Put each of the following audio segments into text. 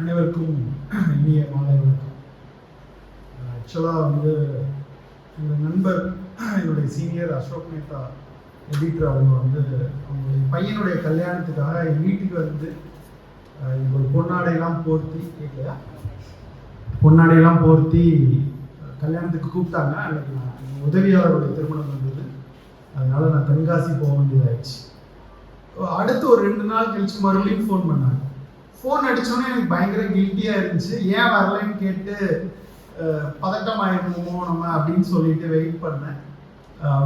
அனைவருக்கும் இனிய மாலை வணக்கம். ஆக்சுவலாக வந்து எங்கள் நண்பர் என்னுடைய சீனியர் அசோக் மேத்தா எடிட்டர் அவங்க வந்து அவங்களுடைய பையனுடைய கல்யாணத்துக்காக என் வீட்டுக்கு வந்து இவங்க ஒரு பொன்னாடையெல்லாம் போர்த்தி கேட்கலையா பொன்னாடையெல்லாம் போர்த்தி கல்யாணத்துக்கு கூப்பிட்டாங்க. அன்னைக்கு நான் உதவியாளருடைய திருமணம் வந்தது அதனால நான் தென்காசி போக வேண்டியதாயிடுச்சு. அடுத்து ஒரு ரெண்டு நாள் கழிச்சு மறுபடியும் ஃபோன் பண்ணாங்க. ஃபோன் அடித்தோன்னே எனக்கு பயங்கர கில்ட்டியாக இருந்துச்சு. ஏன் வரலைன்னு கேட்டு பதட்டமாயிருமோ பதட்டம் நம்ம அப்படின்னு சொல்லிட்டு வெயிட் பண்ணேன்.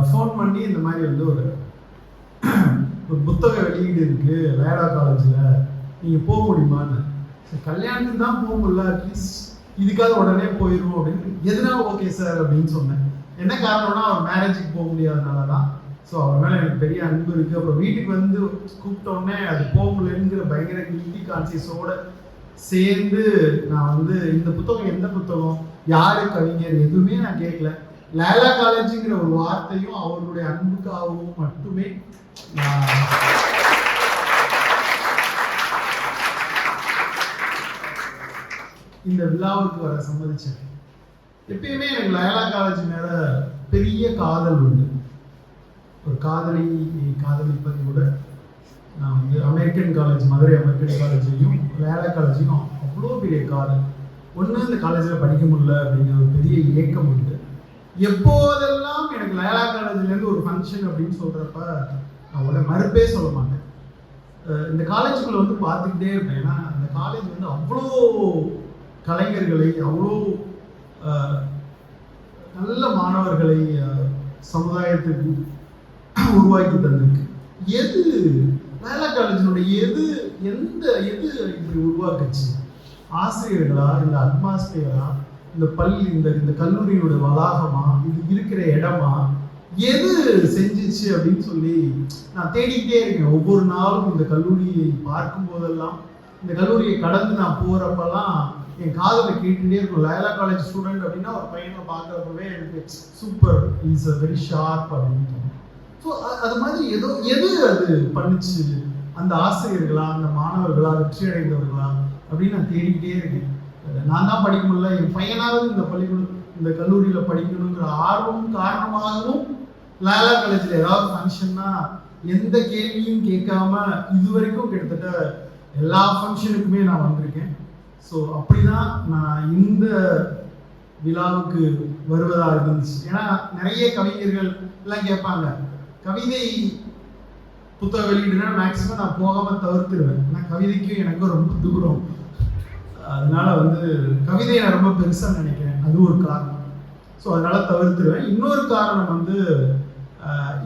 ஃபோன் பண்ணி இந்த மாதிரி வந்து ஒரு ஒரு புத்தக வெளியீடு இருக்கு வேடா காலேஜில் நீங்கள் போக முடியுமான்னு. சரி, கல்யாணத்துக்கு தான் போக முடியல அட்லீஸ்ட் இதுக்காக உடனே போயிடும் அப்படின்னு. எதுனா ஓகே சார் அப்படின்னு சொன்னேன். என்ன காரணம்னா அவர் மேரேஜுக்கு போக முடியாதனால தான் ஸோ அவர் மேலே எனக்கு பெரிய அன்பு இருக்குது அப்புறம் வீட்டுக்கு வந்து கூப்பிட்டோடனே அது போகலங்கிற பயங்கர கில்டி கான்சியஸோட சேர்ந்து நான் வந்து இந்த புத்தகம் எந்த புத்தகம் யாரு கவிஞர் எதுவுமே நான் கேட்கல. லேலா காலேஜுங்கிற ஒரு வார்த்தையும் அவர்களுடைய அன்புக்காகவும் மட்டுமே நான் இந்த விழாவுக்கு வர சம்மதிச்சேன். எப்பயுமே எனக்கு லயலா காலேஜ் மேல பெரிய காதல் உண்டு. ஒரு காதலி காதலிப்பதை விட நான் வந்து அமெரிக்கன் காலேஜ் மதுரை அமெரிக்கன் காலேஜையும் லயலா காலேஜையும் அவ்வளோ பெரிய காதல். ஒன்று இந்த காலேஜில் படிக்க முடியல அப்படிங்கிற ஒரு பெரிய இயக்கம் உண்டு. எப்போதெல்லாம் எனக்கு லயலா காலேஜ்லேருந்து ஒரு ஃபங்க்ஷன் அப்படின்னு சொல்கிறப்ப நான் உடனே மறுப்பே சொல்ல மாட்டேன். இந்த காலேஜுக்குள்ளே வந்து பார்த்துக்கிட்டே இருப்பேன். ஏன்னா அந்த காலேஜ் வந்து அவ்வளோ கலைஞர்களை அவ்வளோ நல்ல மாணவர்களை சமுதாயத்துக்கு உருவாக்கி தந்திருக்கு எது லைலா காலேஜினுடைய எது எந்த எது இப்படி உருவாக்குச்சு? ஆசிரியர்களா இந்த அட்மாஸ்பியரா இந்த பள்ளி இந்த இந்த கல்லூரியோட வளாகமா இது இருக்கிற இடமா எது செஞ்சுச்சு அப்படின்னு சொல்லி நான் தேடிக்கிட்டே இருக்கேன். ஒவ்வொரு நாளும் இந்த கல்லூரியை பார்க்கும் போதெல்லாம் இந்த கல்லூரியை கடந்து நான் போகிறப்பெல்லாம் என் காதலை கேட்டுகிட்டே இருக்கும். லயலா காலேஜ் ஸ்டூடெண்ட் அப்படின்னா ஒரு பையனை பார்க்குறப்பவே எனக்கு super is a very sharp அப்படின்னு ஸோ அது மாதிரி ஏதோ எது அது பண்ணிச்சு? அந்த ஆசிரியர்களா அந்த மாணவர்களா வெற்றி அடைந்தவர்களா? அப்படின்னு நான் தேடிக்கிட்டே இருக்கேன். நான் தான் படிக்க முடியல. என் பையனாவது இந்த பள்ளிக்கூடம் இந்த கல்லூரியில் படிக்கணுங்கிற ஆர்வம் காரணமாகவும் லாலா காலேஜில் ஏதாவது ஃபங்க்ஷன்னா எந்த கேள்வியும் கேட்காம இது வரைக்கும் கிட்டத்தட்ட எல்லா ஃபங்க்ஷனுக்குமே நான் வந்திருக்கேன். ஸோ அப்படிதான் நான் இந்த விழாவுக்கு வருவதாக இருந்துச்சு. ஏன்னா நிறைய கவிஞர்கள் எல்லாம் கேட்பாங்க கவிதை புத்தக வெளியீடுனா மேக்ஸிமம் நான் போகாமல் தவிர்த்துருவேன். ஆனால் கவிதைக்கும் எனக்கும் ரொம்ப தூரம். அதனால வந்து கவிதையை நான் ரொம்ப பெருசாக நினைக்கிறேன். அது ஒரு காரணம். ஸோ அதனால் தவிர்த்துருவேன். இன்னொரு காரணம் வந்து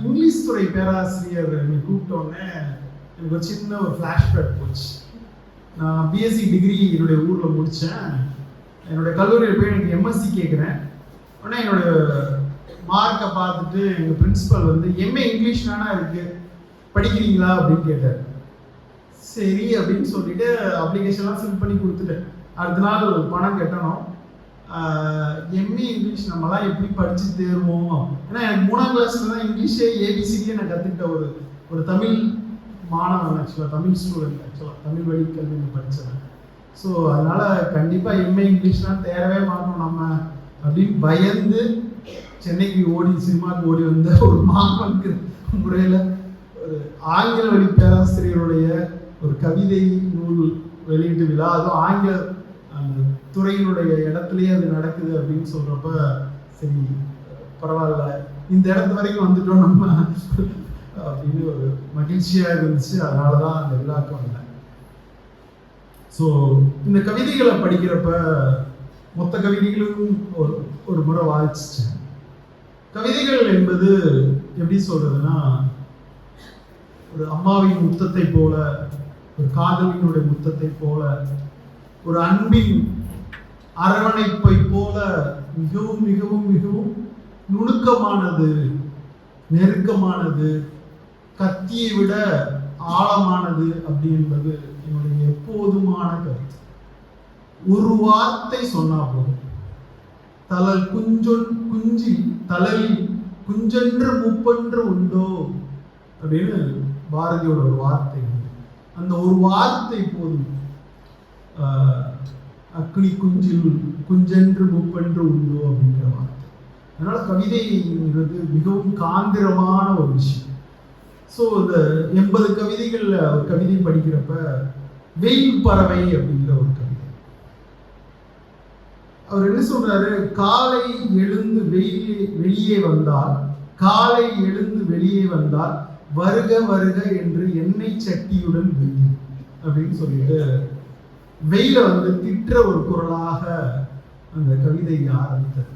இங்கிலீஷ் துறை பேராசிரியர் என்னை கூப்பிட்டோடனே எனக்கு ஒரு சின்ன ஒரு ஃப்ளாஷ்பேக் போச்சு. நான் பிஎஸ்சி டிகிரி என்னுடைய ஊரில் முடித்தேன் என்னுடைய கல்லூரியில் போய் எனக்கு எம்எஸ்சி கேட்குறேன் உடனே என்னோட மார்க்கை பார்த்துட்டு எங்கள் பிரின்சிபல் வந்து எம்ஏ இங்கிலீஷ் தானே இருக்கு? படிக்கிறீங்களா? அப்படின்னு கேட்டார். சரி அப்படின்னு சொல்லிட்டு அப்ளிகேஷன்லாம் ஃபில் பண்ணி கொடுத்துட்டேன். அடுத்த நாள் பணம் கட்டணும். எம்ஏ இங்கிலீஷ் நம்மலாம் எப்படி படித்து தேர்வோம்? ஏன்னா எனக்கு மூணாம் கிளாஸில் தான் இங்கிலீஷே ஏபிசிடியே நான் கற்றுக்கிட்ட ஒரு ஒரு தமிழ் மாணவன் ஆக்சுவலாக தமிழ் ஸ்டூடெண்ட் ஆக்சுவலாக தமிழ் வழி கல்வி படித்தேன் ஸோ அதனால் கண்டிப்பாக எம்ஏ இங்கிலீஷ்லாம் தேரவே மாட்டோம் நம்ம அப்படின்னு பயந்து சென்னைக்கு ஓடி சினிமாவுக்கு ஓடி வந்த ஒரு மாணவனுக்கு முறையில் ஒரு ஆங்கில வழி பேராசிரியருடைய ஒரு கவிதை நூல் வெளியீட்டு விழா. அதுவும் ஆங்கில அந்த துறையினுடைய இடத்துலயே அது நடக்குது அப்படின்னு சொல்கிறப்ப சரி பரவாயில்ல இந்த இடத்து வரைக்கும் வந்துட்டோம் நம்ம அப்படின்னு ஒரு மகிழ்ச்சியாக இருந்துச்சு. அதனால தான் அந்த விழாக்கு வந்தேன். ஸோ இந்த கவிதைகளை படிக்கிறப்ப மொத்த கவிதைகளும் ஒரு ஒரு முறை வாசிச்சேன். கவிதைகள் என்பது எப்படி சொல்றதுன்னா ஒரு அம்மாவின் முத்தத்தை போல ஒரு காதலினுடைய முத்தத்தை போல ஒரு அன்பின் அரவணைப்பை போல மிகவும் மிகவும் மிகவும் நுணுக்கமானது நெருக்கமானது கத்தியை விட ஆழமானது அப்படி என்பது என்னுடைய எப்போதுமான கருத்து. ஒரு வார்த்தை சொன்னா போதும். தலல் குஞ்சொன் குஞ்சி தலலில் குஞ்சென்று முப்பென்று உண்டோ? அப்படின்னு பாரதியோட ஒரு வார்த்தை அந்த ஒரு வார்த்தை போதும். அக்னி குஞ்சில் குஞ்சென்று முப்பென்று உண்டோ அப்படிங்கிற வார்த்தை. அதனால கவிதைங்கிறது மிகவும் காந்திரமான ஒரு விஷயம். ஸோ இந்த எண்பது கவிதைகளில் ஒரு கவிதை படிக்கிறப்ப வெயில் பறவை அப்படிங்கிற ஒரு கவிதை. அவர் என்ன சொல்றாரு? காலை எழுந்து வெளியே வெளியே வந்தால் காலை எழுந்து வெளியே வந்தால் வருக வருக என்று எண்ணெய் சட்டியுடன் வெயில் அப்படின்னு சொல்லிட்டு வெயில வந்து திட்டுற ஒரு குரலாக அந்த கவிதை ஆரம்பித்தது.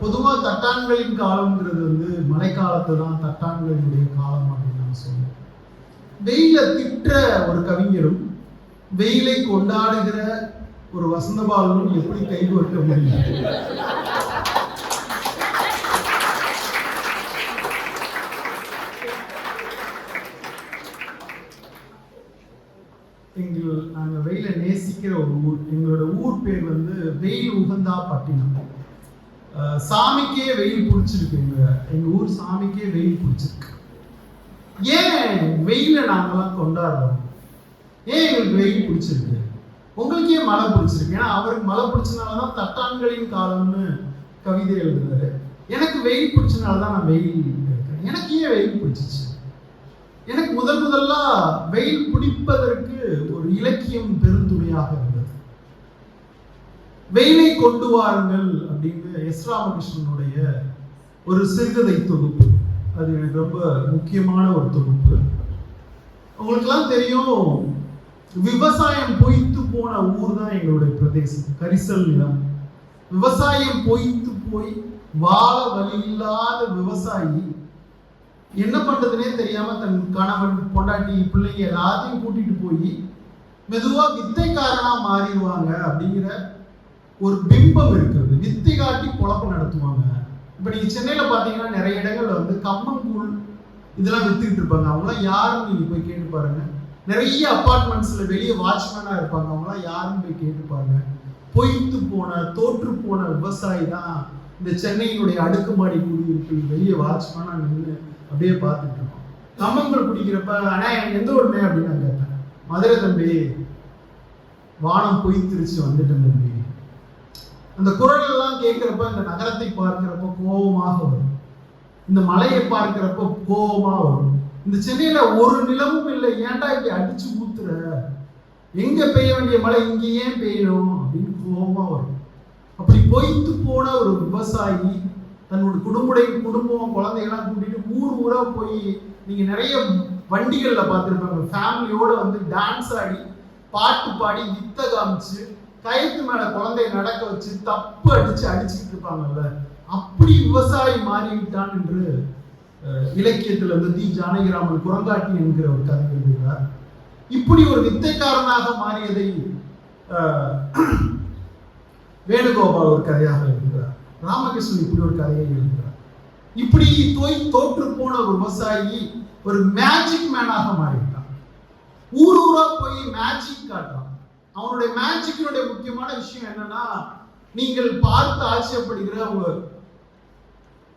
பொதுவாக தட்டான்களின் காலம்ங்கிறது வந்து மழைக்காலத்தை தான் தட்டான்களினுடைய காலம் அப்படின்னு நம்ம சொல்லுவோம் வெயில திட்டுற ஒரு கவிஞரும் வெயிலை கொண்டாடுகிற ஒரு வசந்தபாலனும் எப்படி கைகோர்க்க முடியும்? எங்கள் நாங்கள் வெயில நேசிக்கிற ஒரு ஊர். எங்களோட ஊர் பேர் வந்து வெயில் உகந்தா பட்டினம். சாமிக்கே வெயில் பிடிச்சிருக்கு எங்க எங்க ஊர் சாமிக்கே வெயில் பிடிச்சிருக்கு. ஏன் வெயில நாங்கெல்லாம் கொண்டாடுறோம்? ஏன் எங்களுக்கு வெயில் பிடிச்சிருக்கு? உங்களுக்கே மழை பிடிச்சிருக்கு. ஏன்னா அவருக்கு மழை பிடிச்சனாலதான் தட்டான்களின் காலம்னு கவிதை எழுதுறாரு எனக்கு வெயில் பிடிச்சனால தான் நான் வெயில் இருக்கிறேன் எனக்கு ஏன் வெயில் பிடிச்சிச்சு? எனக்கு முதல் முதல்ல வெயில் பிடிப்பதற்கு ஒரு இலக்கியம் பெருந்துணையாக இருந்தது. வெயிலை கொண்டு வாருங்கள் அப்படின்னு எஸ் ராமகிருஷ்ணனுடைய ஒரு சிறுகதை தொகுப்பு. அது எனக்கு ரொம்ப முக்கியமான ஒரு தொகுப்பு. உங்களுக்கெல்லாம் தெரியும் விவசாயம் பொய்த்து போன ஊர் தான் எங்களுடைய பிரதேசம் கரிசல் நிலம். விவசாயம் பொய்த்து போய் வாழ வழி இல்லாத விவசாயி என்ன பண்றதுனே தெரியாம தன் கணவன் பொண்டாட்டி பிள்ளைங்க எல்லாத்தையும் கூட்டிட்டு போய் மெதுவா வித்தைக்காரனா மாறிடுவாங்க அப்படிங்கிற ஒரு பிம்பம் இருக்கிறது. வித்தை காட்டி குழப்பம் நடத்துவாங்க. இப்ப நீங்க சென்னையில பாத்தீங்கன்னா நிறைய இடங்கள்ல வந்து கம்மங்கூழ் இதெல்லாம் வித்துக்கிட்டு இருப்பாங்க. அவங்களாம் யாருன்னு நீங்க போய் கேட்டு பாருங்க. நிறைய அப்பார்ட்மெண்ட்ஸில் வெளியே வாட்ச்மேனாக இருப்பாங்க. அவங்களாம் யாரும் போய் கேட்டுப்பாங்க பொய்த்து போன தோற்று போன விவசாயி தான் இந்த சென்னையினுடைய அடுக்குமாடி குடியிருப்பில் வெளியே வாட்ச்மேனாக நின்று அப்படியே பார்த்துட்டு இருக்கோம் கம்மங்கள் பிடிக்கிறப்ப அண்ணா எனக்கு எந்த ஊருமே அப்படின்னு நான் கேட்டேன் மதுரை தம்பி வானம் பொய்த்திருச்சு வந்துட்டேன் தம்பி. அந்த குரல் எல்லாம் இந்த நகரத்தை பார்க்குறப்ப கோபமாக வரும். இந்த மலையை பார்க்குறப்ப கோபமாக வரும். இந்த சென்னையில ஒரு நிலமும் இல்லை. ஏன்டா இப்படி அடிச்சு ஊத்துற? எங்க பெய்ய வேண்டிய மழை இங்க ஏன் பெய்யணும் அப்படின்னு கோபமா வரும். அப்படி பொய்த்து போன ஒரு விவசாயி தன்னோட குடும்படைய குடும்பம் குழந்தைகள்லாம் கூட்டிட்டு ஊர் ஊரா போய் நீங்க நிறைய வண்டிகளில் பார்த்துருப்பாங்க. ஃபேமிலியோட வந்து டான்ஸ் ஆடி பாட்டு பாடி வித்த காமிச்சு கயத்து மேல குழந்தைய நடக்க வச்சு தப்பு அடிச்சு அடிச்சுட்டு இருப்பாங்கல்ல. அப்படி விவசாயி மாறிவிட்டான் என்று இலக்கியத்தில் வந்து தி ஜானகிராமன் குரங்காட்டி என்கிற ஒரு கதை எழுதுகிறார் இப்படி ஒரு வித்தைக்காரனாக மாறியதை வேணுகோபால் ஒரு கதையாக எழுதுகிறார். ராமகிருஷ்ணன் இப்படி ஒரு கதையை எழுதுகிறார். இப்படி தோய் தோற்று போன ஒரு விவசாயி ஒரு மேஜிக் மேனாக மாறிவிட்டான். ஊர் ஊரா போய் மேஜிக் காட்டான் அவனுடைய மேஜிக்கினுடைய முக்கியமான விஷயம் என்னன்னா நீங்கள் பார்த்து ஆச்சரியப்படுகிற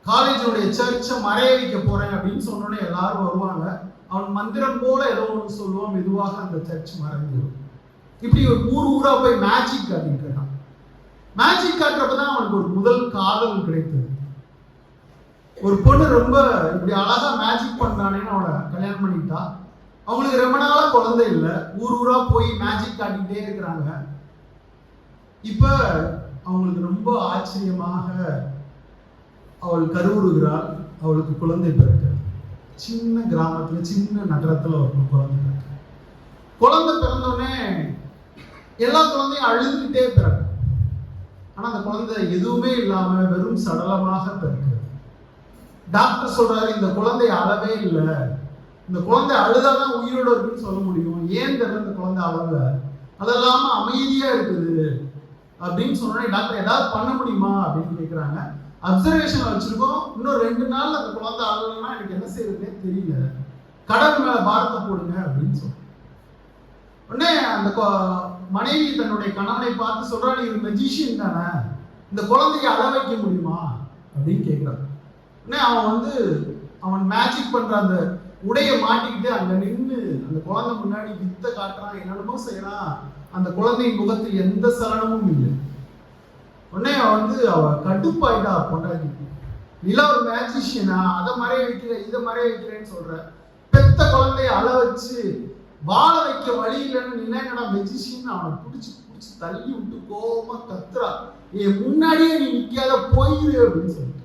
காலேஜோடைய சர்ச்சை மறைய வைக்க போறேன் அப்படின்னு சொன்னோடனே எல்லாரும் வருவாங்க. அவன் மந்திரம் போல ஏதோ ஒன்று சொல்லுவான். மெதுவாக அந்த சர்ச் மறைஞ்சிடும் இப்படி ஒரு ஊர் ஊரா போய் மேஜிக் காட்டிட்டு இருக்கான் மேஜிக் காட்டுறப்ப தான் அவனுக்கு ஒரு முதல் காதல் கிடைத்தது. ஒரு பொண்ணு ரொம்ப இப்படி அழகா மேஜிக் பண்ணானேன்னு அவனை கல்யாணம் பண்ணிட்டா. அவங்களுக்கு ரொம்ப நாளாக குழந்தை இல்லை. ஊர் ஊரா போய் மேஜிக் காட்டிக்கிட்டே இருக்கிறாங்க. இப்ப அவங்களுக்கு ரொம்ப ஆச்சரியமாக அவள் கருவுறுகிறாள் அவளுக்கு குழந்தை பிறக்க. சின்ன கிராமத்துல சின்ன நகரத்துல ஒரு குழந்தை பிறக்க. குழந்தை பிறந்தோடனே எல்லா குழந்தையும் அழுதுகிட்டே பிறக்கும். ஆனா அந்த குழந்தை எதுவுமே இல்லாம வெறும் சடலமாக பிறக்கிறது. டாக்டர் சொல்றாரு இந்த குழந்தை அழவே இல்லை. இந்த குழந்தை அழுதாதான் உயிரோட இருக்குன்னு சொல்ல முடியும். ஏன் தெரியல இந்த குழந்தை அழல அதெல்லாம அமைதியா இருக்குது. அப்படின்னு சொன்னோடனே டாக்டர் ஏதாவது பண்ண முடியுமா? அப்படின்னு கேட்குறாங்க அப்சர்வேஷன் வச்சிருக்கோம். இன்னும் ரெண்டு நாள் அந்த குழந்தை அழலைன்னா எனக்கு என்ன செய்யறதுனே தெரியல. கடவுள் மேல பாரத்தை போடுங்க அப்படின்னு சொல்றோம். உடனே அந்த கொ- மனைவி தன்னுடைய கணவனை பார்த்து சொல்றா நீ மெஜிஷியன் தானே? இந்த குழந்தைய அழ வைக்க முடியுமா? அப்படின்னு கேட்கிறான் உடனே அவன் வந்து அவன் மேஜிக் பண்ற அந்த உடைய மாட்டிக்கிட்டு அங்க நின்று அந்த குழந்தை முன்னாடி வித்த காட்டுறான் என்னென்னமோ செய்யறான். அந்த குழந்தையின் முகத்தில் எந்த சலனமும் இல்லை. உடனே வந்து அவ கடுப்பாயிட்டா பொண்டாட்டி. நில ஒரு மேஜிஷியனா அதை மறைய வைக்கிற இதை மறைய வைக்கிறேன்னு சொல்ற. பெத்த குழந்தைய அழ வச்சு வாழ வைக்க வழி இல்லைன்னு நீ என்னடா மெஜிஷியன் அவனை பிடிச்சி பிடிச்சி தள்ளி விட்டு கோபமா கத்துறா. என் முன்னாடியே நீ நிக்காத போயிரு அப்படின்னு சொல்லிட்டு.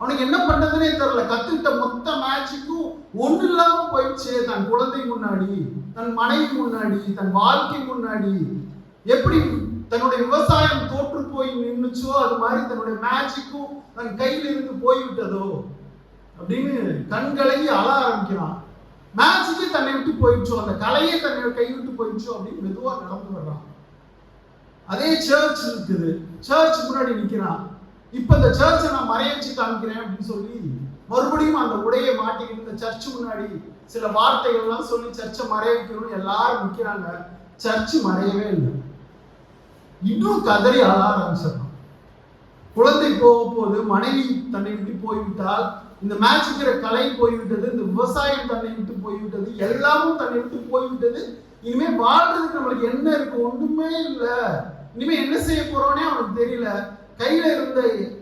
அவனுக்கு என்ன பண்றதுனே தெரியல. கத்துக்கிட்ட மொத்த மேட்சுக்கும் ஒண்ணு இல்லாம போயிடுச்சு தன் குழந்தை முன்னாடி தன் மனைவி முன்னாடி தன் வாழ்க்கை முன்னாடி. எப்படி தன்னுடைய விவசாயம் தோற்று போய் நின்றுச்சோ அது மாதிரி தன்னுடைய மேட்சுக்கும் தன் கையில் இருந்து போய்விட்டதோ அப்படின்னு கண்களை அழ ஆரம்பிக்கிறான். மேஜிக்கு தன்னை விட்டு போயிடுச்சோ அந்த கலையே தன்னை கை விட்டு போயிடுச்சோ அப்படின்னு மெதுவாக நடந்து வர்றான். அதே சர்ச் இருக்குது. சர்ச் முன்னாடி நிற்கிறான் இப்போ இந்த சர்ச்சை நான் மறைய வச்சு காமிக்கிறேன் அப்படின்னு சொல்லி மறுபடியும் அந்த உடையை மாட்டிக்கிட்டு இந்த சர்ச் முன்னாடி சில வார்த்தைகள்லாம் சொல்லி சர்ச்சை மறைய வைக்கணும்னு எல்லாரும் நிற்கிறாங்க சர்ச் மறையவே இல்லை. இன்னும் கதறி அழ ஆரம்பிச்சிடணும். குழந்தை போக போது மனைவி தன்னை விட்டு போய்விட்டால் இந்த மேட்சுக்கிற கலை போய்விட்டது இந்த விவசாயம் தன்னை விட்டு போய்விட்டது எல்லாமும் தன்னை விட்டு போய்விட்டது இனிமே வாழ்றதுக்கு நம்மளுக்கு என்ன இருக்கு? ஒண்ணுமே இல்லை. இனிமே என்ன செய்ய போறோன்னே அவனுக்கு தெரியல. கையில இருந்த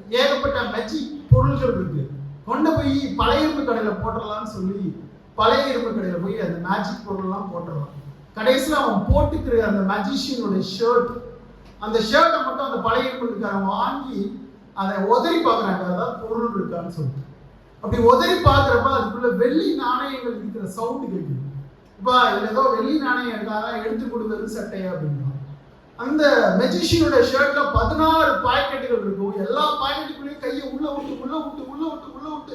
ஏகப்பட்ட மச்சி பொருள்கள் இருக்கு. கொண்டு போய் பழைய இரும்பு கடையில போட்டுடலாம்னு சொல்லி பழைய இரும்பு கடையில போய் அந்த மேஜிக் பொருள்லாம் போட்டுடலாம். கடைசியில் அவன் போட்டுக்கிற அந்த மேஜிஷியனுடைய ஷர்ட் அந்த ஷர்ட்டை மட்டும் அந்த பழைய இருக்காங்க வாங்கி அதை உதறி பார்க்குறாங்க. அதாவது பொருள் இருக்கான்னு சொல்லிட்டு. அப்படி உதறி பார்க்குறப்ப அதுக்குள்ள வெள்ளி நாணயங்கள் இருக்கிற சவுண்டு கேட்குது இப்போ இதுல ஏதோ வெள்ளி நாணயம் இருக்காங்க எடுத்து கொடுக்குறது சட்டையா அப்படின்னா அந்த மெஜிஷியனோட ஷர்ட்ல பதினாறு பாக்கெட்டுகள் இருக்கும். எல்லா பாக்கெட்டுக்குள்ளேயும் கையை உள்ள விட்டு உள்ள விட்டு உள்ள விட்டு உள்ள விட்டு.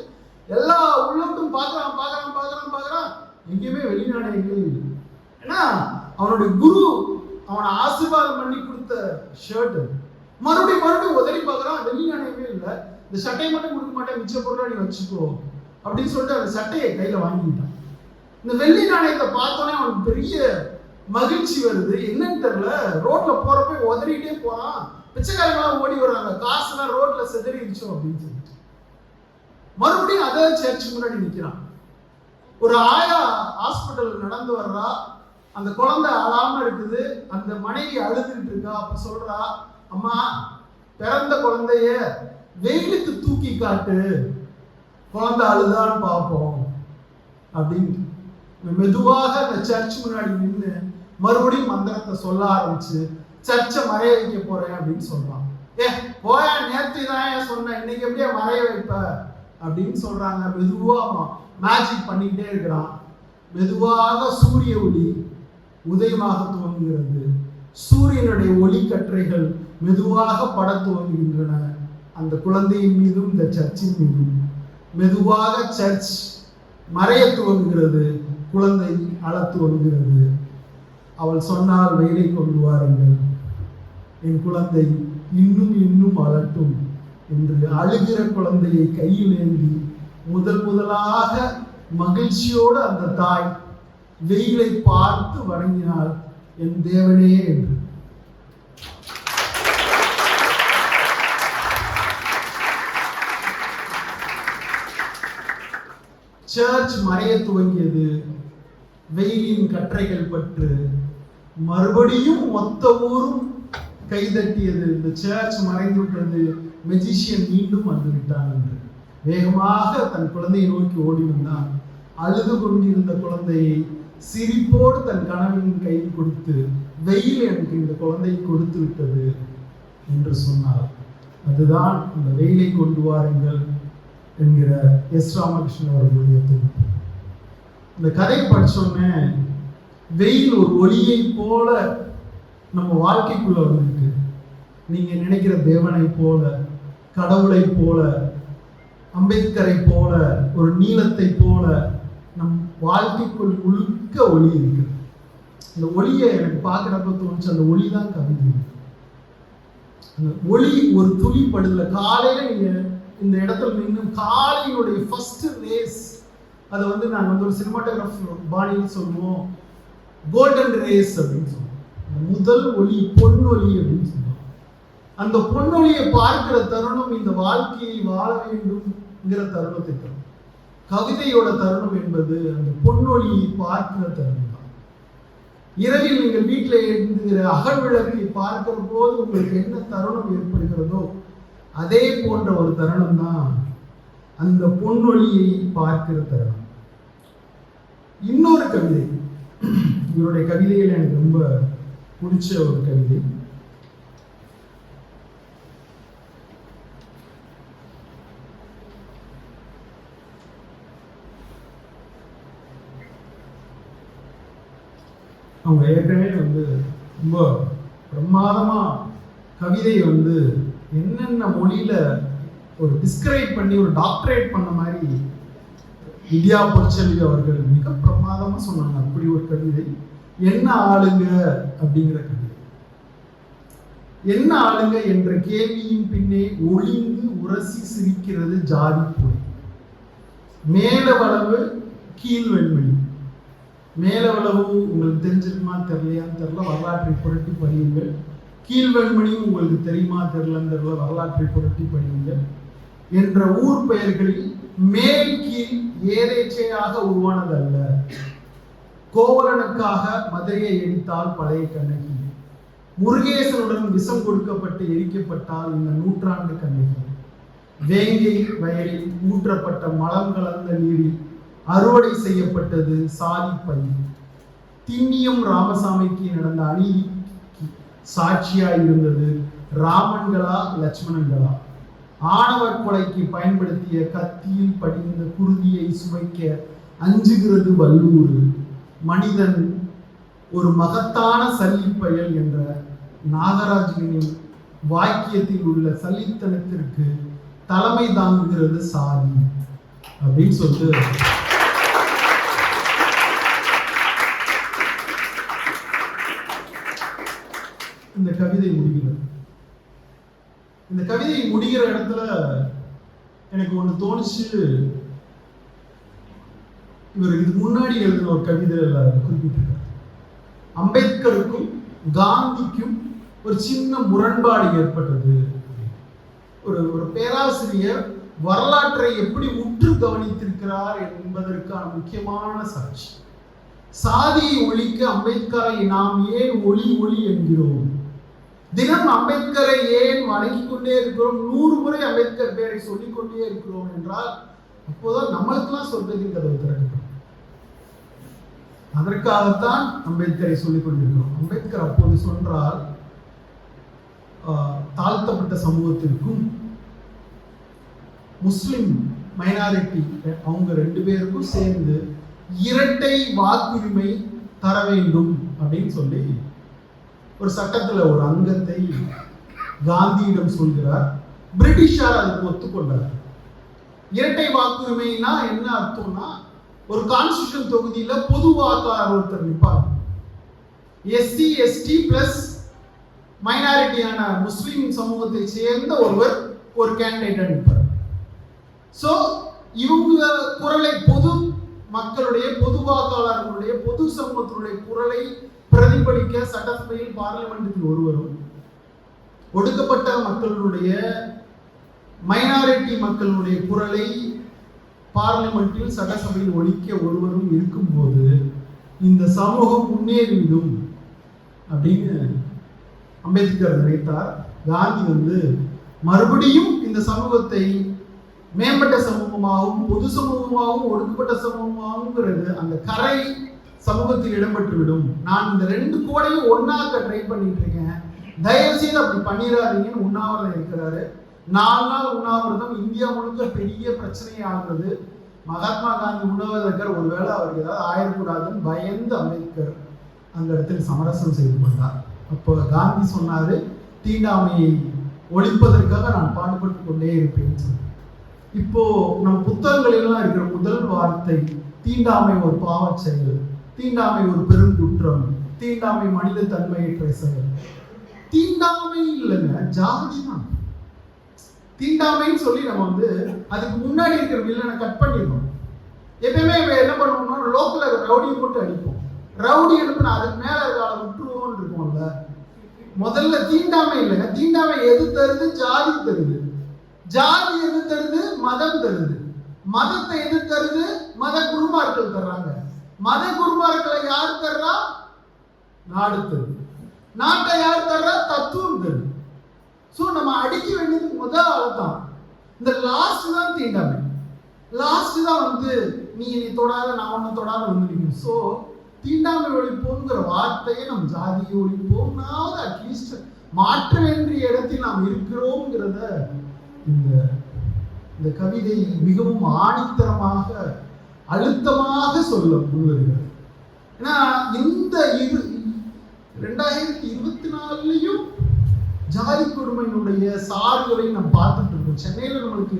எல்லா உள்ள விட்டும் பார்க்குறான் பார்க்குறான் பார்க்குறான். எங்கேயுமே வெள்ளி நாணயங்களே இல்லை. ஏன்னா அவனுடைய குரு அவனை ஆசீர்வாதம் பண்ணி கொடுத்த ஷர்ட் மறுபடியும் மறுபடியும் உதறி பார்க்குறான். வெள்ளி நாணயமே இல்லை. இந்த சட்டையை மட்டும் கொடுக்க மாட்டேன். மிச்ச பொருளை நீ வச்சுக்கோ. அப்படின்னு சொல்லிட்டு அந்த சட்டையை கையில் வாங்கிட்டான். இந்த வெள்ளி நாணயத்தை பார்த்தோன்னே அவனுக்கு பெரிய மகிழ்ச்சி வருது. என்னன்னு தெரியல. ரோட்ல போறப்ப உதறிட்டே போறான். பிச்சைக்காரங்களாம் ஓடி வர்றாங்க. காசுலாம் ரோட்ல செதறிடுச்சோம் அப்படின்னு சொல்லிட்டு. மறுபடியும் அதே சர்ச் முன்னாடி நிற்கிறான் ஒரு ஆயா ஹாஸ்பிட்டல் நடந்து வர்றா. அந்த குழந்தை அழாம இருக்குது அந்த மனைவி அழுதுகிட்டு இருக்கா அப்ப சொல்றா அம்மா பிறந்த குழந்தைய வெயிலுக்கு தூக்கி காட்டு. குழந்தை அழுதான்னு பார்ப்போம். அப்படின்னு மெதுவாக அந்த சர்ச் முன்னாடி நின்று மறுபடியும் மந்திரத்தை சொல்ல ஆரம்பிச்சு சர்ச்சை மறைய வைக்க போறேன் அப்படின்னு சொல்றான். ஏ போயா நேற்று தான் ஏன் சொன்னேன் இன்னைக்கு எப்படியே மறைய வைப்ப? அப்படின்னு சொல்றாங்க. மெதுவா மேஜிக் பண்ணிக்கிட்டே இருக்கிறான். மெதுவாக சூரிய ஒளி உதயமாக துவங்குகிறது. சூரியனுடைய ஒளி கற்றைகள் மெதுவாக பட துவங்குகின்றன. அந்த குழந்தையின் மீதும் இந்த சர்ச்சின் மீதும் மெதுவாக சர்ச் மறைய துவங்குகிறது. குழந்தை அழ துவங்குகிறது. அவள் சொன்னால் வெயிலை கொண்டு வாருங்கள். என் குழந்தை இன்னும் இன்னும் அழட்டும் என்று அழுகிற குழந்தையை கையில் ஏந்தி முதல் முதலாக மகிழ்ச்சியோடு அந்த தாய் வெயிலை பார்த்து வணங்கினார் என் தேவனே என்று. சர்ச் மறைய துவங்கியது. வெயிலின் கற்றைகள் பற்று. மறுபடியும் மொத்த ஊரும் கைதட்டியது. இந்த சர்ச் மறைந்து விட்டது. மெஜிஷியன் மீண்டும் வந்து விட்டான் என்று. வேகமாக தன் குழந்தையை நோக்கி ஓடி வந்தான். அழுது கொண்டிருந்த குழந்தையை சிரிப்போடு தன் கணவனின் கையில் கொடுத்து வெயில் எனக்கு இந்த குழந்தையை கொடுத்து விட்டது என்று சொன்னார். அதுதான் இந்த வெயிலை கொண்டு வாருங்கள் என்கிற எஸ் ராமகிருஷ்ணன் அவர்களுடைய தொகுப்பு. இந்த கதை படித்தோடனே வெயில் ஒரு ஒளியை போல நம்ம வாழ்க்கைக்குள்ள வந்திருக்கு. நீங்க நினைக்கிற தேவனை போல கடவுளை போல அம்பேத்கரை போல ஒரு நீளத்தை போல நம் வாழ்க்கைக்குள் முழுக்க ஒளி இருக்கு. அந்த ஒளியை எனக்கு பார்க்குறப்ப தோணுச்சு அந்த ஒளி தான் கவிதை. அந்த ஒளி ஒரு துளி படுதல. காலையில நீங்க இந்த இடத்துல நின்று காலையினுடைய ஃபர்ஸ்ட் ரேஸ் அதை வந்து நாங்கள் வந்து ஒரு சினிமாட்டோகிராஃபர் பாணியில் சொல்லுவோம். கோல்டன் ரேஸ் அப்படின்னு சொல்லுவோம். முதல் ஒளி பொன் ஒளி அப்படின்னு சொல்லுவோம். அந்த பொன்னொழியை பார்க்கிற தருணம் இந்த வாழ்க்கையை வாழ வேண்டும்ங்கிற தருணத்தை தரும். கவிதையோட தருணம் என்பது அந்த பொன்னொழியை பார்க்கிற தருணம் தான். இரவில் நீங்கள் வீட்டில் எழுந்துகிற அகல் விளக்கை பார்க்கிற போது உங்களுக்கு என்ன தருணம் ஏற்படுகிறதோ அதே போன்ற ஒரு தருணம் தான் அந்த பொன்னொழியை பார்க்கிற தருணம். இன்னொரு கவிதை. இவருடைய கவிதையில் எனக்கு ரொம்ப பிடிச்ச ஒரு கவிதை. அவங்க ஏற்கனவே வந்து ரொம்ப பிரமாதமா கவிதை வந்து என்னென்ன மொழியில ஒரு டிஸ்கிரைப் பண்ணி ஒரு டாக்டரேட் பண்ண மாதிரி வித்யா பொற்செல்வி அவர்கள் மிக பிரமாதமாக சொன்னாங்க. அப்படி ஒரு கவிதை என்ன ஆளுங்க? அப்படிங்கிற கவிதை. என்ன ஆளுங்க? என்ற கேள்வியின் பின்னே ஒளிந்து உரசி சிரிக்கிறது ஜாதி பொய் மேலவளவு கீழ் வெண்மணி மேலவளவு உங்களுக்கு தெரிஞ்சிருக்குமா தெரியலையான்னு தெரில வரலாற்றை புரட்டி படியுங்கள். கீழ்வெண்மணியும் உங்களுக்கு தெரியுமா தெரிலன்னு தெரில வரலாற்றை புரட்டி படியுங்கள். என்ற ஊர் பெயர்களில் மேல் கீழ் ஏதேச்சையாக உருவானதல்ல. கோவலனுக்காக மதுரையை எரித்தால் பழைய கண்ணகி. முருகேசனுடன் விஷம் கொடுக்கப்பட்டு எரிக்கப்பட்டால் இந்த நூற்றாண்டு கண்ணகி. வேங்கை வயலில் ஊற்றப்பட்ட மலம் கலந்த நீரில் அறுவடை செய்யப்பட்டது சாதி பயிர் திண்ணியம் ராமசாமிக்கு நடந்த அநீதிக்கு சாட்சியா இருந்தது ராமன்களா லட்சுமணன்களா. ஆணவர் கொலைக்கு பயன்படுத்திய கத்தியில் படிந்த குருதியை சுவைக்க அஞ்சுகிறது வல்லூர். மனிதன் ஒரு மகத்தான சல்லிப்பயல் என்ற நாகராஜனின் வாக்கியத்தில் உள்ள சல்லித்தனத்திற்கு தலைமை தாங்குகிறது சாதி. அப்படின்னு சொல்லிட்டு கவிதை முடிகிறது. இந்த கவிதை முடிகிற இடத்துல எனக்கு ஒன்று தோணுச்சு. இவர் இதுக்கு முன்னாடி எழுதின ஒரு கவிதையில் குறிப்பிட்டிருக்கார். அம்பேத்கருக்கும் காந்திக்கும் ஒரு சின்ன முரண்பாடு ஏற்பட்டது. ஒரு ஒரு பேராசிரியர் வரலாற்றை எப்படி உற்று கவனித்திருக்கிறார் என்பதற்கான முக்கியமான சாட்சி. சாதியை ஒழிக்க அம்பேத்கரை நாம் ஏன் ஒளி ஒளி என்கிறோம்? தினம் அம்பேத்கரை ஏன் வணங்கிக் கொண்டே இருக்கிறோம்? நூறு முறை அம்பேத்கர் பேரை சொல்லிக் கொண்டே இருக்கிறோம் என்றால் அப்போதான் நம்மளுக்கெல்லாம் சொல்றதின் கதவு திறக்கப்படும். அதற்காகத்தான் அம்பேத்கரை சொல்லிக் கொண்டிருக்கிறோம் அம்பேத்கர் அப்போது சொன்றால் ஆஹ், தாழ்த்தப்பட்ட சமூகத்திற்கும் முஸ்லிம் மைனாரிட்டி அவங்க ரெண்டு பேருக்கும் சேர்ந்து இரட்டை வாக்குரிமை தர வேண்டும் அப்படின்னு சொல்லி ஒரு சட்டத்துல ஒரு அங்கத்தை காந்தியிடம் சொல்கிறார். பிரிட்டிஷார் அதுக்கு ஒத்துக்கொண்டார். இரட்டை வாக்குரிமைனா என்ன அர்த்தம்னா ஒரு கான்ஸ்டியூஷன் தொகுதியில பொது வாக்காளர் ஒருத்தர் நிற்பார் எஸ்சி எஸ்டி பிளஸ் மைனாரிட்டியான முஸ்லிம் சமூகத்தை சேர்ந்த ஒருவர் ஒரு கேண்டிடேட்டா நிற்பார் சோ இவங்க குரலை பொது மக்களுடைய பொது வாக்காளர்களுடைய பொது சமூகத்தினுடைய குரலை பிரதிபலிக்க சட்டசபையில் பார்லிமெண்ட்டுக்கு ஒருவரும் ஒடுக்கப்பட்ட மக்களுடைய மைனாரிட்டி மக்களுடைய குரலை பார்லிமெண்டில் சட்டசபையில் ஒழிக்க ஒருவரும் இருக்கும்போது இந்த சமூகம் முன்னேறிவிடும் அப்படின்னு அம்பேத்கர் நினைத்தார். காந்தி வந்து மறுபடியும் இந்த சமூகத்தை மேம்பட்ட சமூகமாகவும் பொது சமூகமாகவும் ஒடுக்கப்பட்ட சமூகமாகவும்ங்கிறது அந்த கரை சமூகத்தில் இடம்பெற்றுவிடும். நான் இந்த ரெண்டு கோடையும் ஒன்னாக்க ட்ரை பண்ணிட்டு இருக்கேன் தயவு செய்து அப்படி பண்ணிடாதீங்கன்னு உண்ணாவிரதம் இருக்கிறாரு. நாலு நாள் உண்ணாவிரதம் இந்தியா முழுக்க பெரிய பிரச்சனையாகிறது மகாத்மா காந்தி உண்ணாவிரதர் ஒருவேளை அவருக்கு ஏதாவது ஆயிடக்கூடாதுன்னு பயந்து அம்பேத்கர் அந்த இடத்தில் சமரசம் செய்து கொண்டார். அப்போ காந்தி சொன்னாரு தீண்டாமையை ஒழிப்பதற்காக நான் பாடுபட்டு கொண்டே இருப்பேன் சொன்னார் இப்போ நம் புத்தகங்களிலாம் இருக்கிற முதல் வார்த்தை தீண்டாமை ஒரு பாவச் செயல் தீண்டாமை ஒரு பெரும் குற்றம் தீண்டாமை மனித தன்மையற்ற செயல் தீண்டாமை இல்லைங்க ஜாதி தான். தீண்டாமைன்னு சொல்லி நம்ம வந்து அதுக்கு முன்னாடி இருக்கிற வில்லனை கட் பண்ணிடணும் எப்பயுமே இப்போ என்ன பண்ணுவோம்னா லோக்கல் ரவுடியை போட்டு அடிப்போம். ரவுடி அனுப்புனா அதுக்கு மேலே இருக்க விட்டுருவோம்னு இருக்கும்ல. முதல்ல தீண்டாமை இல்லைங்க தீண்டாமை எது தருது? ஜாதி தருது. ஜாதி எது தருது? மதம் தருது. மதத்தை எது தருது? மத குருமார்கள் தர்றாங்க. மத குருமார்களை யார் தர்றா? நாடு தருது. நாட்டை யார் தர்றா? தத்துவம் தருது. ஸோ நம்ம அடிக்க வேண்டியது முதல் ஆள் தான். இந்த லாஸ்ட் தான் தீண்டாமை. லாஸ்ட் தான் வந்து நீ நீ தொடாத நான் ஒன்றும் தொடாத வந்து நிற்கும் ஸோ தீண்டாமை ஒழிப்போங்கிற வார்த்தையை நம் ஜாதியை ஒழிப்போம்னாவது அட்லீஸ்ட் மாற்ற வேண்டிய இடத்தில் நாம் இருக்கிறோங்கிறத இந்த இந்த கவிதை மிகவும் ஆணித்தரமாக அழுத்தமாக சொல்ல முன்வருகிறது ஏன்னா இந்த இரு ரெண்டாயிரத்தி இருபத்தி நாலுலையும் ஜாதி கொடுமையினுடைய சாறுகளை நம்ம பார்த்துட்டு இருக்கோம். சென்னையில் நம்மளுக்கு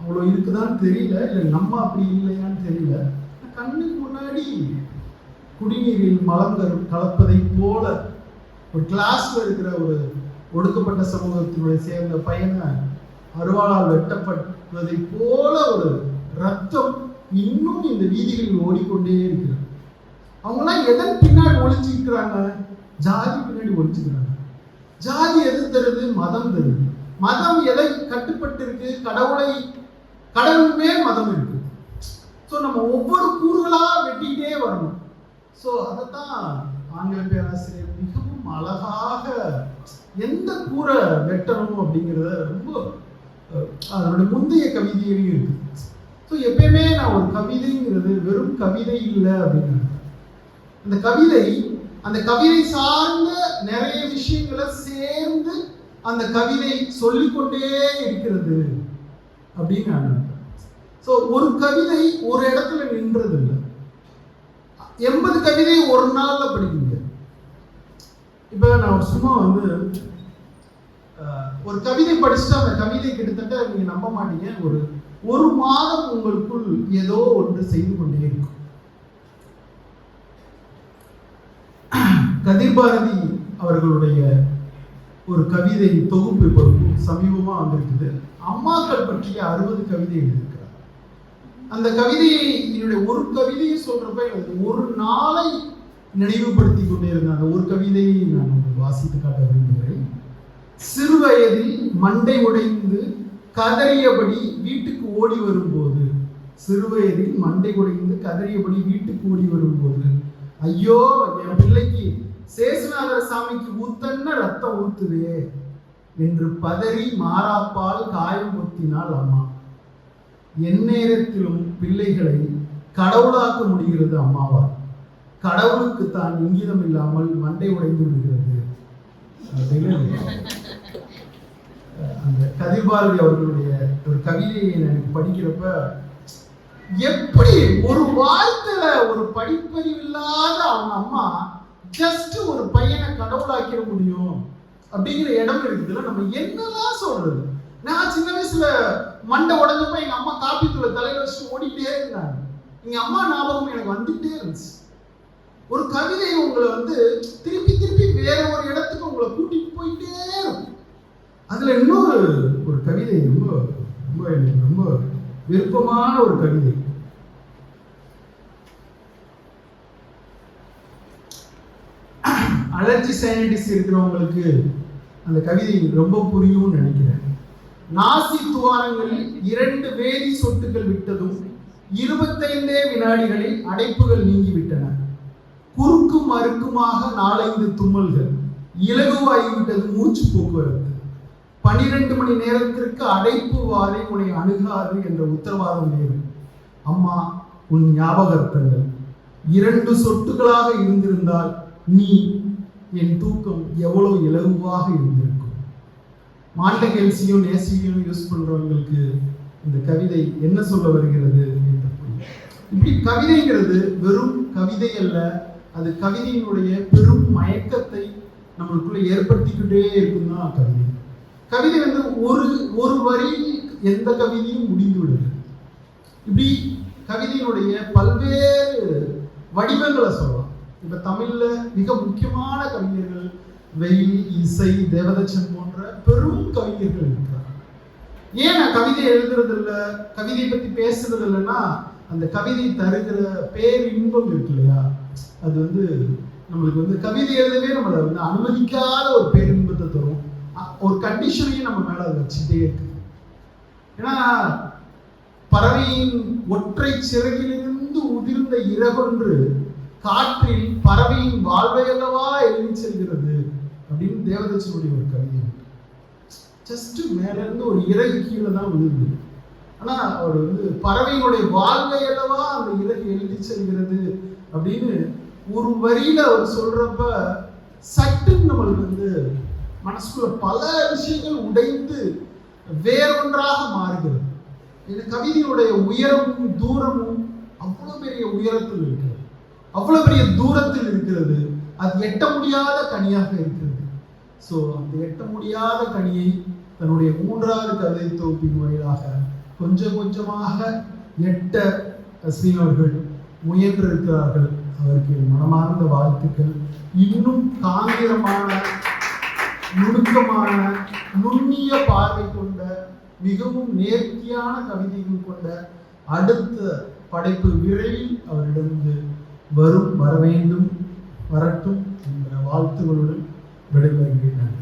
அவ்வளோ இருக்குதான்னு தெரியல இல்லை நம்ம அப்படி இல்லையான்னு தெரியல. கண்ணுக்கு முன்னாடி குடிநீரில் மலம் கலப்பதை போல ஒரு கிளாஸ்ல இருக்கிற ஒரு ஒடுக்கப்பட்ட சமூகத்தினுடைய சேர்ந்த பையனை அருவாளால் வெட்டப்படுவதை போல ஒரு ரத்தம் இன்னும் இந்த வீதிகளில் ஓடிக்கொண்டே இருக்கிறது. அவங்களாம் எதன் பின்னாடி ஒளிஞ்சுக்கிறாங்க ஜாதி பின்னாடி ஒளிஞ்சுக்கிறாங்க ஜாதி எது தருது? மதம் தருது. மதம் எதை கட்டுப்பட்டு இருக்கு கடவுளை கடவுள் மேல் மதம் இருக்கு. ஸோ நம்ம ஒவ்வொரு கூறுகளா வெட்டிக்கிட்டே வரணும். ஸோ அதைத்தான் ஆங்கில பேராசிரியர் மிகவும் அழகாக எந்த கூரை வெட்டணும் அப்படிங்கிறத ரொம்ப அதனோட முந்தைய கவிதையிலையும் இருக்குது ஸோ எப்பயுமே நான் ஒரு கவிதைங்கிறது வெறும் கவிதை இல்லை அப்படின்னு அந்த கவிதை அந்த கவிதை சார்ந்த நிறைய விஷயங்களை சேர்ந்து அந்த கவிதை சொல்லிக்கொண்டே இருக்கிறது அப்படின்னு நான் ஸோ ஒரு கவிதை ஒரு இடத்துல நின்றது இல்லை எண்பது கவிதை ஒரு நாளில் படிக்க முடியாது இப்போ நான் சும்மா வந்து ஒரு கவிதை படிச்சுட்டு அந்த கவிதை கிட்டத்தட்ட நீங்க நம்ப மாட்டீங்க. ஒரு ஒரு மாதம் உங்களுக்குள் ஏதோ ஒன்று செய்து கொண்டே இருக்கும். கதிர்பாரதி அவர்களுடைய ஒரு கவிதை தொகுப்பு இப்போ சமீபமா வந்திருக்குது. அம்மாக்கள் பற்றிய அறுபது கவிதை எழுதியிருக்கிறார். அந்த கவிதையை என்னுடைய ஒரு கவிதையை சொல்றப்ப எனக்கு ஒரு நாளை நினைவுபடுத்தி கொண்டே இருந்தேன். அந்த ஒரு கவிதையை நான் வாசித்து காட்ட விரும்புகிறேன். சிறு வயதில் மண்டை உடைந்து கதறியபடி வீட்டுக்கு ஓடி வரும்போது சிறு வயதில் மண்டை உடைந்து கதறியபடி வீட்டுக்கு ஓடி வரும்போது ஐயோ என் பிள்ளைக்கு சேசுநாதர சாமிக்கு ஊத்தன்ன ரத்தம் ஊத்துதே என்று பதறி மாறாப்பால் காயம் பொத்தினாள் அம்மா. எந்நேரத்திலும் பிள்ளைகளை கடவுளாக்க முடிகிறது அம்மாவால் கடவுளுக்கு தான் இங்கிதம் இல்லாமல் மண்டை உடைந்து விடுகிறது. அப்படின்னு அந்த கதிர்பாரதி அவர்களுடைய ஒரு கவிதையை எனக்கு படிக்கிறப்ப எப்படி ஒரு வாழ்த்துல ஒரு படிப்பறிவு இல்லாத அவங்க அம்மா ஜஸ்ட் ஒரு பையனை கடவுளாக்கிட முடியும் அப்படிங்கிற இடம் இருக்குதுல நம்ம என்னெல்லாம் சொல்றது? நான் சின்ன வயசுல மண்டை உடஞ்சப்ப எங்க அம்மா காப்பி தூளை தலையில வச்சு ஓடிட்டே இருந்தாங்க. எங்க அம்மா ஞாபகம் எனக்கு வந்துட்டே இருந்துச்சு. ஒரு கவிதை உங்களை வந்து திருப்பி திருப்பி வேற ஒரு இடத்துக்கு உங்களை கூட்டிட்டு போயிட்டே இருக்கும். அதுல இன்னொரு ஒரு கவிதை ரொம்ப ரொம்ப எனக்கு ரொம்ப விருப்பமான ஒரு கவிதை. அலர்ஜி சைனடிஸ் இருக்கிறவங்களுக்கு அந்த கவிதை ரொம்ப புரியும்னு நினைக்கிறேன். நாசி துவாரங்களில் இரண்டு வேதி சொட்டுகள் விட்டதும் இருபத்தைந்தே வினாடிகளில் அடைப்புகள் நீங்கிவிட்டன. குறுக்கும் மறுக்குமாக நாலைந்து தும்மல்கள் இலகுவாகிவிட்டது மூச்சு போக்குவரத்து. பனிரெண்டு மணி நேரத்திற்கு அடைப்பு வாரி உன்னை அணுகாது என்ற உத்தரவாதம் வேறு. அம்மா உன் ஞாபகத்தங்கள் இரண்டு சொட்டுகளாக இருந்திருந்தால் நீ என் தூக்கம் எவ்வளவு இலகுவாக இருந்திருக்கும். மாண்டகெல்சியும் நேசியும் யூஸ் பண்றவங்களுக்கு இந்த கவிதை என்ன சொல்ல வருகிறது என்று இப்படி கவிதைங்கிறது வெறும் கவிதை அல்ல அது கவிதையினுடைய பெரும் மயக்கத்தை நம்மளுக்குள்ள ஏற்படுத்திக்கிட்டே இருக்கும் தான் கவிதை. கவிதை வந்து ஒரு ஒரு வரியில் எந்த கவிதையும் முடிந்து விடுது இப்படி கவிதையினுடைய பல்வேறு வடிவங்களை சொல்லலாம். இப்ப தமிழ்ல மிக முக்கியமான கவிஞர்கள் வெயில் இசை தேவதச்சன் போன்ற பெரும் கவிஞர்கள் இருக்கிறார் ஏன் நான் கவிதை எழுதுறது இல்லை கவிதையை பத்தி பேசுறது இல்லைன்னா அந்த கவிதை தருகிற பேர் இன்பம் இருக்கு இல்லையா? அது வந்து நம்மளுக்கு வந்து கவிதை எழுதவே நம்மளை வந்து அனுமதிக்காத ஒரு பேரின்பத்தை தரும். ஒரு கண்டிஷனையும் நம்ம மேலே அதை வச்சுட்டே இருக்கு ஏன்னா பறவையின் ஒற்றை சிறகிலிருந்து உதிர்ந்த இறகொன்று காற்றில் பறவையின் வாழ்வை அல்லவா எழுதி செல்கிறது அப்படின்னு தேவதச்சனுடைய ஒரு கவிதை. ஜஸ்ட் மேல இருந்து ஒரு இறகு கீழே தான் விழுது ஆனா அவர் வந்து பறவையினுடைய வாழ்வை அல்லவா அந்த இறகு எழுதி செல்கிறது அப்படின்னு ஒரு வரியில அவர் சொல்றப்ப சட்டுன்னு நம்மளுக்கு வந்து மனசுக்குள்ள பல விஷயங்கள் உடைந்து வேறொன்றாக மாறுகிறது. இந்த கவிதையுடைய உயரமும் தூரமும் அவ்வளவு பெரிய உயரத்தில் இருக்கிறது. அவ்வளவு பெரிய தூரத்தில் இருக்கிறது. அது எட்ட முடியாத கனியாக இருக்கிறது. ஸோ அந்த எட்ட முடியாத கனியை தன்னுடைய மூன்றாவது கவிதை தொகுப்பின் வாயிலாக கொஞ்சம் கொஞ்சமாக எட்ட சீனர்கள் முயன்றிருக்கிறார்கள். அவருக்கு மனமார்ந்த வாழ்த்துக்கள். இன்னும் காந்திரமான நுணுக்கமான நுண்ணிய பார்வை கொண்ட மிகவும் நேர்த்தியான கவிதைகள் கொண்ட அடுத்த படைப்பு விரைவில் அவரிடமிருந்து வரும் வர வேண்டும் வரட்டும் என்கிற வாழ்த்துகளுடன் விடைபெறுகிறேன்.